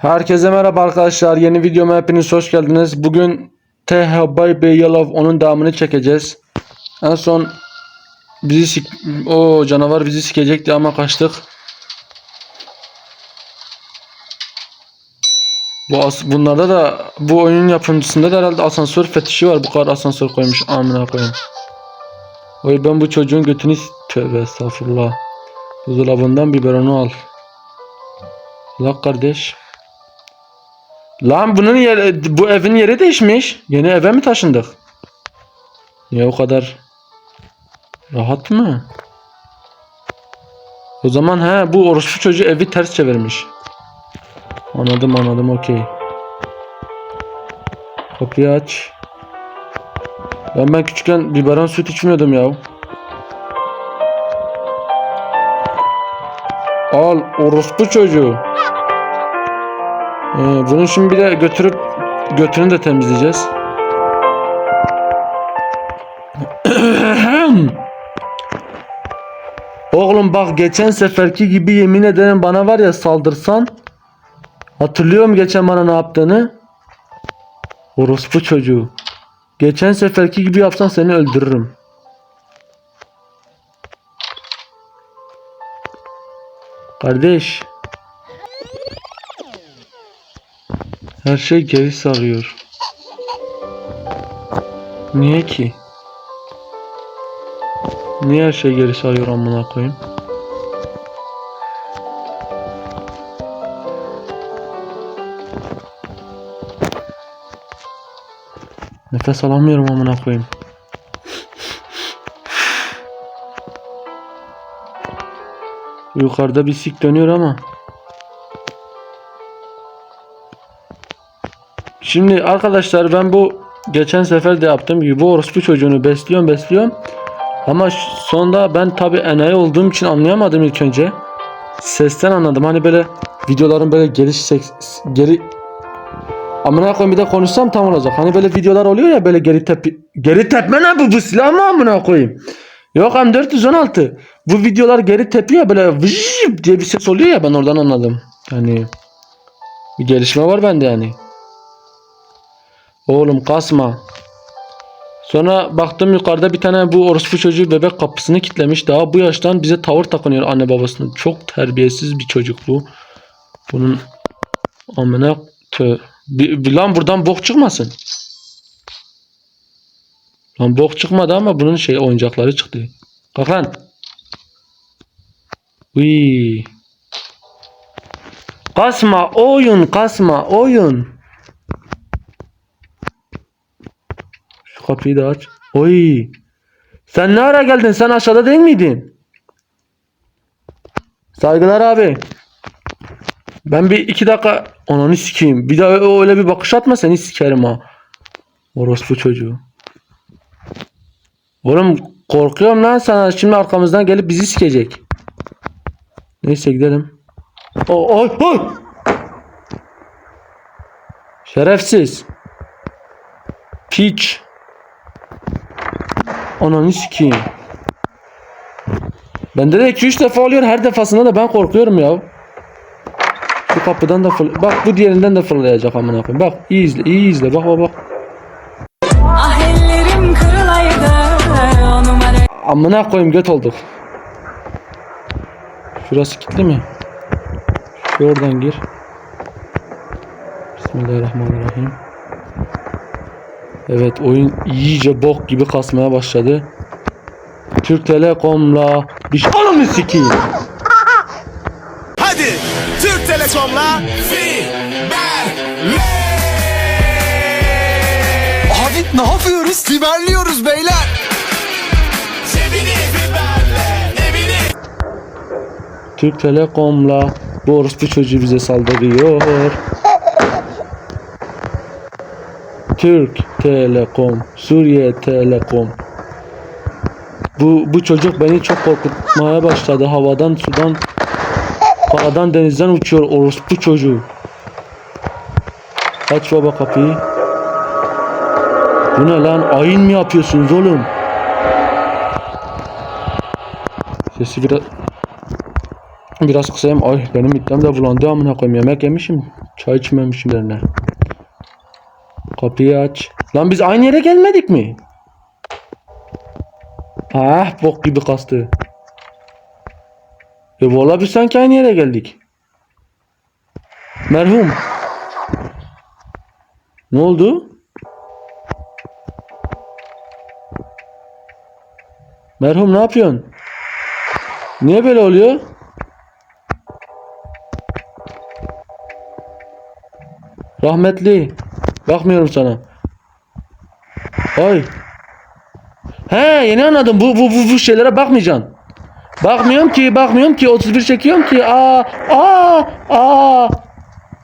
Herkese merhaba arkadaşlar. Yeni videoma hepiniz hoş geldiniz. Bugün TH Bay Yalov onun devamını çekeceğiz. En son bizi sik o canavar bizi sikecekti ama kaçtık. Bu bunlarda da bu oyunun yapımcısında da herhalde asansör fetişi var. Bu kadar asansör koymuş amına koyayım. Oy ben bu çocuğun götünü tövbe estağfurullah. Buzdolabından biberonu al. La kardeş. Lan bunun yeri, bu evin yeri değişmiş. Yeni eve mi taşındık? Niye o kadar rahat mı? O zaman he bu orospu çocuğu evi ters çevirmiş. Anladım anladım okey. Kapıyı aç. Ben ben küçükken biberon süt içmiyordum ya. Al orospu çocuğu. Ee, bunu şimdi bir de götürüp götünü de temizleyeceğiz. Oğlum bak geçen seferki gibi yemin ederim bana var ya saldırsan Hatırlıyorum geçen bana ne yaptığını. Orospu çocuğu. Geçen seferki gibi yapsan seni öldürürüm. Kardeş. Her şey geri sarıyor. Niye ki? Niye her şey geri sarıyor amına koyayım? Nefes alamıyorum amına koyayım. Yukarıda bir sik dönüyor ama. Şimdi arkadaşlar ben bu geçen sefer de yaptığım gibi bu orospu çocuğunu besliyorum besliyorum. Ama sonunda ben tabi enayi olduğum için anlayamadım ilk önce. Sesten anladım. Hani böyle videoların böyle geri seks, geri Amına koyayım bir de konuşsam tam olacak. Hani böyle videolar oluyor ya böyle geri tepi geri tepme ne bu bu silah mı amına koyayım? Yok M416. Bu videolar geri tepiyor böyle vıjjıp diye bir ses oluyor ya ben oradan anladım. Yani bir gelişme var bende yani. Oğlum kasma. Sonra baktım yukarıda bir tane bu orospu çocuğu bebek kapısını kitlemiş. Daha bu yaştan bize tavır takınıyor anne babasına. Çok terbiyesiz bir çocuk bu. Bunun amına tö. Lan buradan bok çıkmasın. Lan bok çıkmadı ama bunun şey oyuncakları çıktı. Kalk lan. Uy. Kasma oyun kasma oyun. Kapıyı da aç. Oy. Sen ne ara geldin? Sen aşağıda değil miydin? Saygılar abi. Ben bir iki dakika ananı sikeyim. Bir daha öyle bir bakış atma seni sikerim ha. Orospu çocuğu. Oğlum korkuyorum lan sana. Şimdi arkamızdan gelip bizi sikecek. Neyse gidelim. O oy oy. Şerefsiz. Piç. Ananı sikeyim. Bende de 2-3 defa oluyor. Her defasında da ben korkuyorum ya. Şu kapıdan da fırl... Bak bu diğerinden de fırlayacak amına koyayım. Bak iyi izle, iyi izle. Bak bak bak. Ah ellerim kırılaydı Amına koyayım göt olduk. Şurası kilitli mi? Şu oradan gir. Bismillahirrahmanirrahim. Evet oyun iyice bok gibi kasmaya başladı. Türk Telekom'la bir şey... Ananı sikeyim. Hadi Türk Telekom'la fiberle. Abi ne yapıyoruz? Fiberliyoruz beyler. Cebini fiberle, evini Türk Telekom'la bu orospu çocuğu bize saldırıyor. Türk Telekom, Suriye Telekom. Bu bu çocuk beni çok korkutmaya başladı. Havadan, sudan, karadan, denizden uçuyor orospu çocuğu. Aç baba kapıyı. Bu ne lan? Ayin mi yapıyorsunuz oğlum? Sesi biraz Biraz kısayım. Ay benim midem de bulandı amına koyayım. Yemek yemişim. Çay içmemişim derler. Kapıyı aç. Lan biz aynı yere gelmedik mi? Ah bok gibi kastı. E valla biz sanki aynı yere geldik. Merhum. Ne oldu? Merhum ne yapıyorsun? Niye böyle oluyor? Rahmetli. Bakmıyorum sana. Ay. He yeni anladım. Bu bu bu, bu şeylere bakmayacaksın. Bakmıyorum ki, bakmıyorum ki. 31 çekiyorum ki. Aa, aa, aa.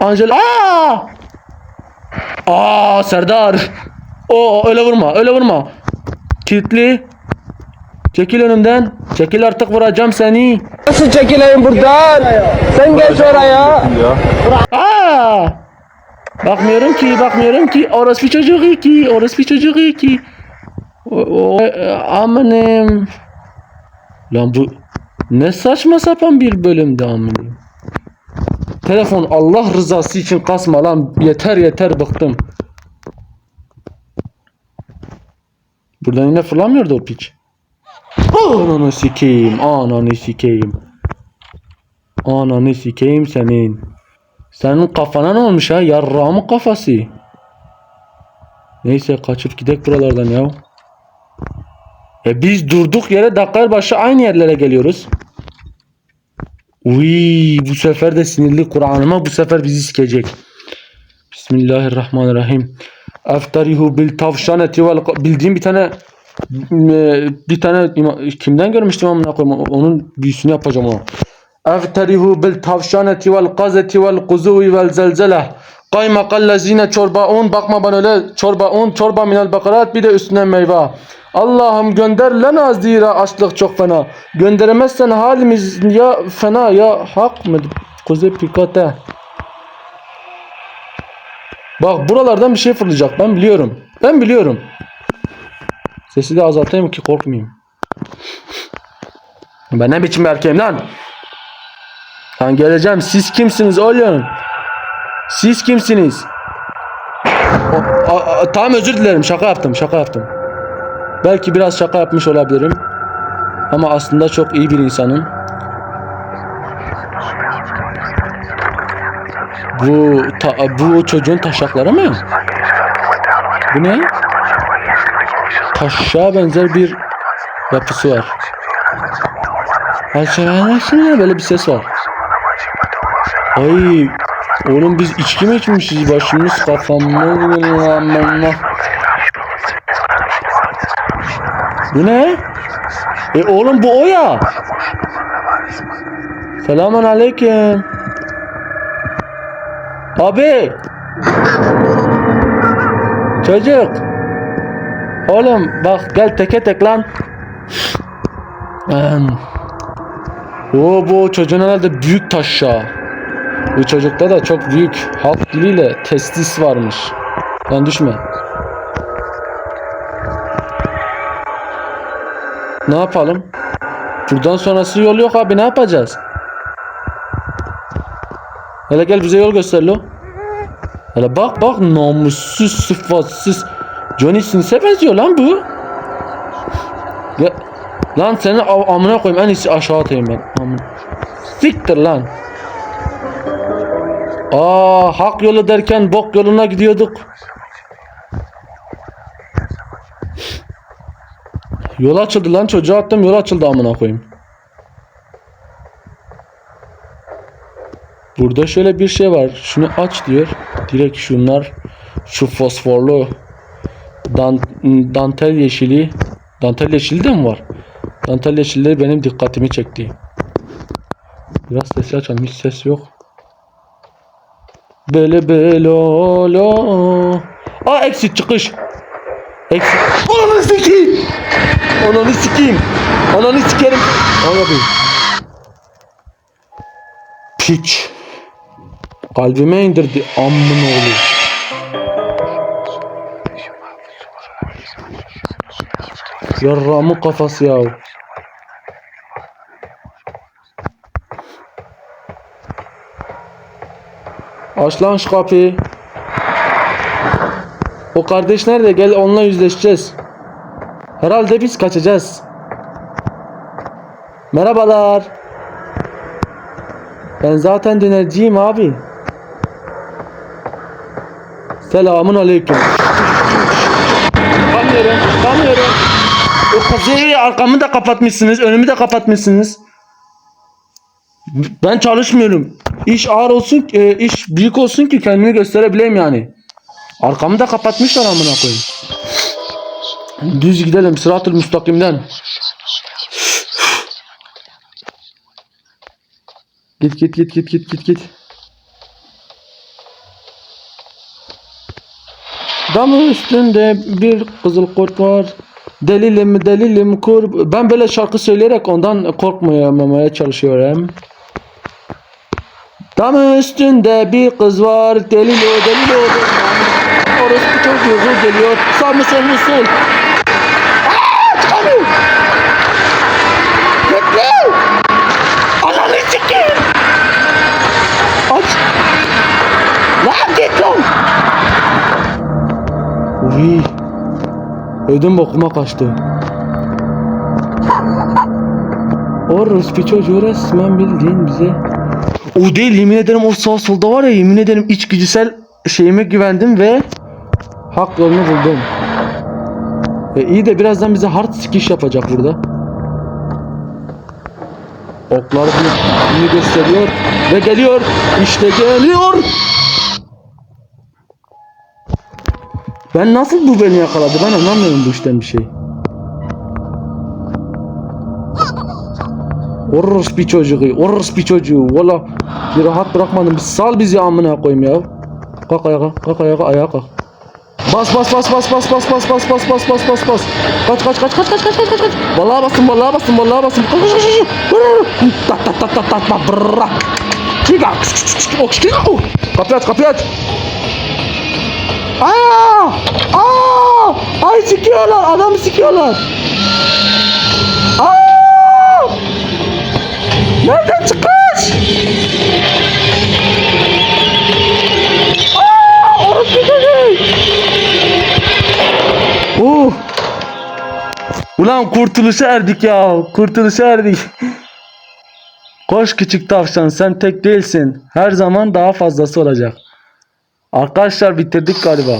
Angel, aa. Aa Serdar. O öyle vurma, öyle vurma. Kilitli. Çekil önümden. Çekil artık vuracağım seni. Nasıl çekileyim buradan? Sen geç oraya. Aa! Bakmıyorum ki, bakmıyorum ki. Orası bir çocuk iki, orası bir çocuk iki. O, o, amanim. Lan bu ne saçma sapan bir bölümde amanim. Telefon Allah rızası için kasma lan. Yeter yeter bıktım. Buradan yine fırlamıyordu o piç. Ananı sikeyim, ananı sikeyim. Ananı sikeyim senin. Senin kafana ne olmuş ha? Yarrağımın kafası. Neyse kaçıp gidek buralardan ya. E biz durduk yere dakika başı aynı yerlere geliyoruz. Uy bu sefer de sinirli Kur'an'ıma bu sefer bizi sikecek. Bismillahirrahmanirrahim. Eftarihu bil tavşaneti vel bildiğim bir tane e, bir tane kimden görmüştüm amına koyayım onun büyüsünü yapacağım ona. Eftarihu bil tavşaneti vel gazeti vel kuzuvi vel zelzele. Kaymakallezine çorba un bakma bana öyle çorba un çorba minel bakarat bir de üstüne meyve. Allah'ım gönder lana zira açlık çok fena. Gönderemezsen halimiz ya fena ya hak mı? Kuze pikate. Bak buralardan bir şey fırlayacak ben biliyorum. Ben biliyorum. Sesi de azaltayım ki korkmayayım. Ben ne biçim erkeğim lan? Ben geleceğim. Siz kimsiniz oğlum? Siz kimsiniz? O- özür dilerim. Şaka yaptım. Şaka yaptım. Belki biraz şaka yapmış olabilirim. Ama aslında çok iyi bir insanım. Bu ta- bu çocuğun taşakları mı? Bu ne? Taşa benzer bir yapısı var. Aşağıya böyle bir ses var. Ay oğlum biz içki mi içmişiz başımız kafamız Bu ne? E oğlum bu o ya. Selamun aleyküm. Abi. Çocuk. Oğlum bak gel teke tek lan. Em. Oo bu çocuğun herhalde büyük taşa. Bu çocukta da çok büyük halk diliyle testis varmış. Lan düşme. Ne yapalım? Buradan sonrası yol yok abi ne yapacağız? Hele gel bize yol göster lo. Hele bak bak namussuz sıfatsız. Johnny Sins'e benziyor lan bu. Ya, lan seni amına koyayım en iyisi aşağı atayım ben. Amına. Siktir lan. Aa hak yolu derken bok yoluna gidiyorduk. Yol açıldı lan çocuğa attım yol açıldı amına koyayım. Burada şöyle bir şey var. Şunu aç diyor. Direkt şunlar şu fosforlu dan, dantel yeşili dantel yeşili de mi var? Dantel yeşilleri benim dikkatimi çekti. Biraz sesi açalım. Hiç ses yok. Bele bele lo. Aa exit çıkış. Exit. Ananı sikeyim. Ananı sikeyim. Ananı sikerim. Abi. Piç. Kalbime indirdi amın oğlu. Yarramın kafası ya. Aç lan şu kapıyı. O kardeş nerede? Gel onunla yüzleşeceğiz. Herhalde biz kaçacağız. Merhabalar. Ben zaten dönerciyim abi. Selamun aleyküm. Kamıyorum, kamıyorum. O kazıyı arkamı da kapatmışsınız, önümü de kapatmışsınız. Ben çalışmıyorum. İş ağır olsun, e, iş büyük olsun ki kendimi gösterebileyim yani. Arkamı da kapatmışlar amına koyayım. Düz gidelim sıratül müstakimden. Git git git git git git git. Damı üstünde bir kızıl kurt var. Delilim delilim kur. Ben böyle şarkı söyleyerek ondan korkmamaya çalışıyorum. Damı üstünde bir kız var. Delilo delilo. Orası çocuğu geliyor. Sağ mı sol mu sol? Aaa çıkamıyor. Bekle. Ananı sikeyim. Aç. Lan git lan. Uy. Ödüm bokuma kaçtı. Orospu çocuğu resmen bildiğin bize. O değil yemin ederim o sağ solda var ya yemin ederim içgüdüsel şeyime güvendim ve hak yolunu buldum. E iyi de birazdan bize hard sikiş yapacak burada. Oklar bunu, gösteriyor ve geliyor. İşte geliyor. Ben nasıl bu beni yakaladı? Ben anlamıyorum bu işten bir şey. Orospu çocuğu, orospu çocuğu. Valla bir rahat bırakmadım. Bir sal bizi amına koyayım ya. Kalk ayağa, kalk ayağa, ayağa kalk. Bas bas bas bas bas bas bas bas bas bas bas bas bas. Kaç kaç kaç kaç kaç kaç kaç kaç kaç. Vallahi bastım vallahi bastım vallahi bastım. Kaç kaç kaç. Tat tat tat tat tat tat bırak. Çıkar. Oh, çıkar. Kapıyı aç kapıyı aç. Aa! Aa! Ay sikiyorlar adamı sikiyorlar. Aa! Nereden çıkmış? Aa! Orası çocuğu. Uh! Ulan kurtuluşa erdik ya. Kurtuluşa erdik. Koş küçük tavşan sen tek değilsin. Her zaman daha fazlası olacak. Arkadaşlar bitirdik galiba.